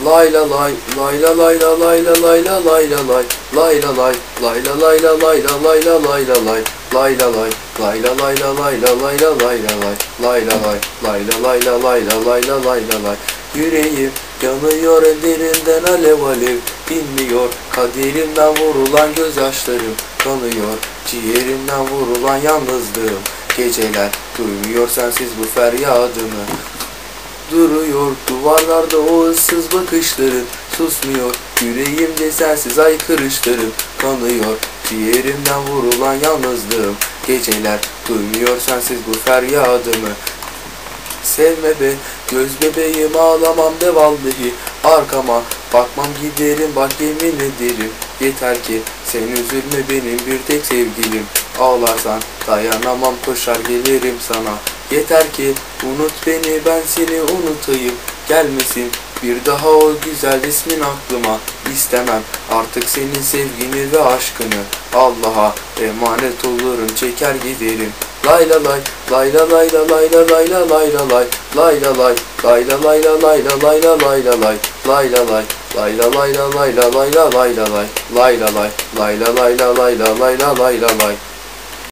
Layla lay, layla layla layla layla layla lay, layla lay, layla layla layla layla layla lay, layla lay, layla layla layla layla layla lay, layla lay, layla layla layla layla layla lay. Yüreğim yanıyor derinden alev alev Dinmiyor. Kaderimden vurulan gözyaşlarım Kanıyor. Ciğerimden vurulan yalnızlığım Geceler duymuyor sensiz bu feryadımı. Duruyor duvarlarda o ıssız bakışların Susmuyor. Yüreğimde sensiz aykırışlarım Kanıyor. Ciğerimden vurulan yalnızlığım Geceler duymuyor sensiz bu feryadımı. Sevme be göz bebeğim ağlamam de vallahi Arkama bakmam giderim bak yemin ederim. Yeter ki sen üzülme benim bir tek sevgilim. Ağlarsan dayanamam koşar gelirim sana Yeter ki unut beni ben seni unutayım Gelmesin bir daha o güzel ismin aklıma İstemem artık senin sevgini ve aşkını Allah'a emanet olurum çeker giderim Layla lay, layla layla layla layla layla lay, layla lay, layla layla layla layla layla lay, layla lay, layla layla layla layla layla lay, layla lay, layla layla layla layla layla lay.